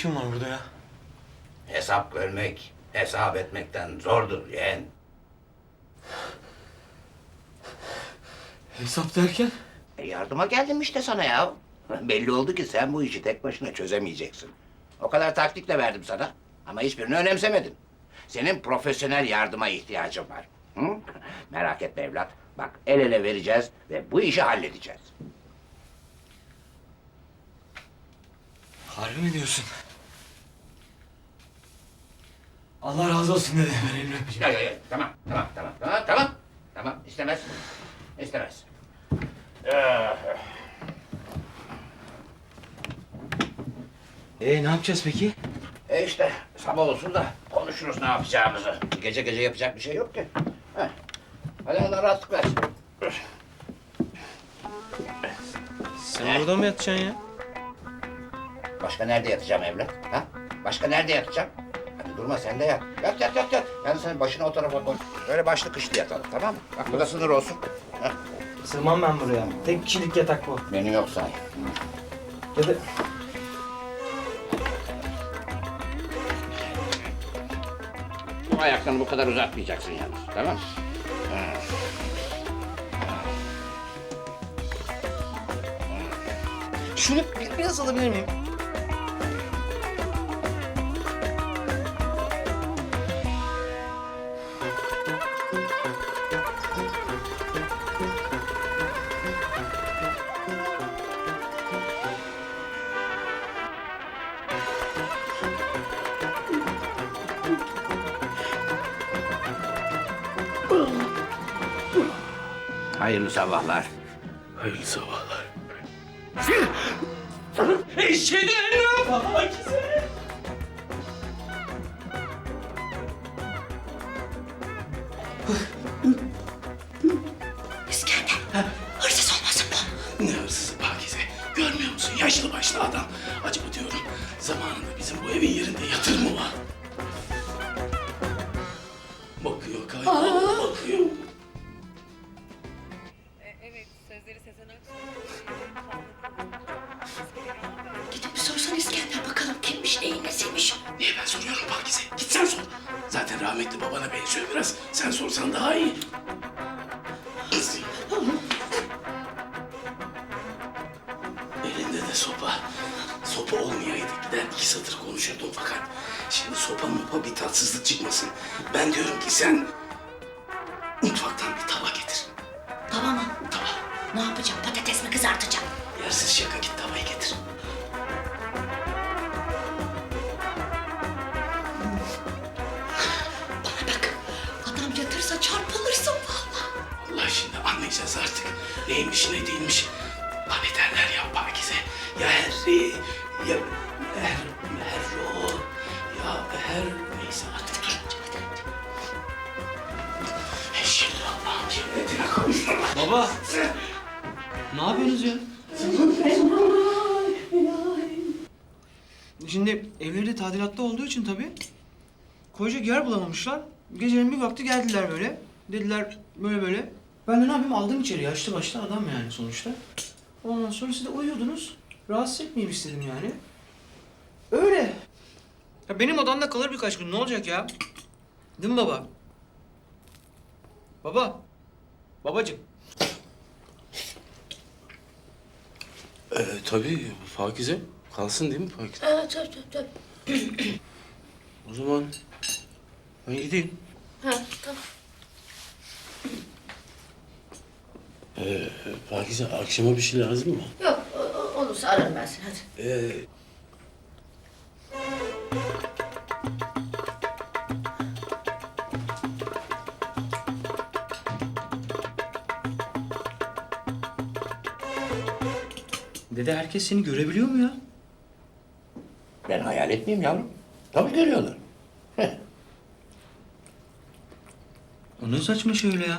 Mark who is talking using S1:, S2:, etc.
S1: işin var burada ya?
S2: Hesap görmek, hesap etmekten zordur yeğen.
S1: Hesap derken?
S2: E yardıma geldim işte sana ya. Belli oldu ki sen bu işi tek başına çözemeyeceksin. O kadar taktik de verdim sana ama hiçbirini önemsemedin. Senin profesyonel yardıma ihtiyacın var. Hı? Merak etme evlat. Bak el ele vereceğiz ve bu işi halledeceğiz.
S1: Harbi mi diyorsun? Allah razı olsun dede. Ben elini öpeceğim.
S2: Ya, ya, ya. Tamam, tamam, tamam, tamam, tamam. Tamam, istemez. İstemez.
S1: Ee ne yapacağız peki?
S2: E işte sabah olsun da konuşuruz ne yapacağımızı. Gece gece yapacak bir şey yok ki. Heh. Hadi Allah rahatlık versin.
S1: Sen burada mı yatacaksın ya?
S2: Başka nerede yatacağım evlat? Ha? Başka nerede yatacağım? Durma sen de yat. Yat yat yat yat. Yani sen başını o tarafa koy. Böyle başlı kışlı yatalım tamam mı? Bak burada sınır olsun. Heh.
S1: Sığmam ben buraya. Tek kişilik yatak bu.
S2: Benim yok say.
S1: Dede.
S2: Bu ayaklarını bu kadar uzatmayacaksın yalnız. Tamam mı?
S1: Şunu bir- biraz alabilir miyim?
S2: Hayırlı sabahlar.
S1: Hayırlı sabahlar.
S3: İskender, hırsız olmasın bu?
S4: Ne hırsızı Pakize? Görmüyor musun? Yaşlı başlı adam. Acaba diyorum zamanında bizim bu evin yerinde yatır mı var? Benziyor biraz. Sen sorsan daha iyi. Elinde de sopa. Sopa olmayaydı gider iki satır konuşurdum fakat şimdi sopa mopa bir tatsızlık çıkmasın. Ben diyorum ki sen mutfaktan bir tava getir.
S3: Tamam mı?
S4: Tava.
S3: Ne yapacağım? Patates mi kızartacağım?
S4: Yersiz şaka git tavayı getir. Anlayacağız artık. Neymiş ne değilmiş. Hani derler ya Pakize. Ya Herri, ya Her, Merro, ya Her... Neyse artık dur. Şimdi Allah'ın cennetine kavuşturma.
S1: Baba. Ne yapıyorsunuz ya? Şimdi evleri tadilatta olduğu için tabii koyacak yer bulamamışlar. Gecenin bir vakti geldiler böyle. Dediler böyle böyle. Ben de ne yapayım aldım içeri yaşlı başlı adam yani sonuçta. Ondan sonra siz de uyuyordunuz. Rahatsız etmeyeyim istedim yani. Öyle. Ya benim odamda kalır birkaç gün ne olacak ya? Değil mi baba? Baba. Babacığım.
S4: Ee, tabii Pakize. Kalsın değil mi Pakize?
S3: Evet, tabii tabii. tabii.
S4: O zaman ben gideyim.
S3: Ha, tamam.
S4: Ee, Pakize akşama bir şey lazım mı?
S3: Yok, o- o- olursa ararım ben seni hadi.
S4: Ee,
S1: Dede herkes seni görebiliyor mu ya?
S2: Ben hayal etmeyeyim yavrum. Tabii görüyorlar. Heh.
S1: O ne saçma şey öyle ya?